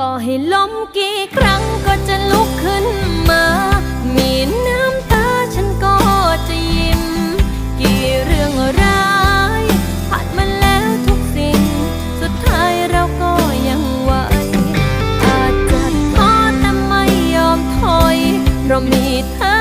ต่อให้ล้มกี่ครั้งก็จะลุกขึ้นมา มีน้ำตาฉันก็จะยิ้ม กี่เรื่องร้ายผ่านมาแล้วทุกสิ่ง สุดท้ายเราก็ยังไหว อาจจะท้อแต่ไม่ยอมถอย เรามีเธอ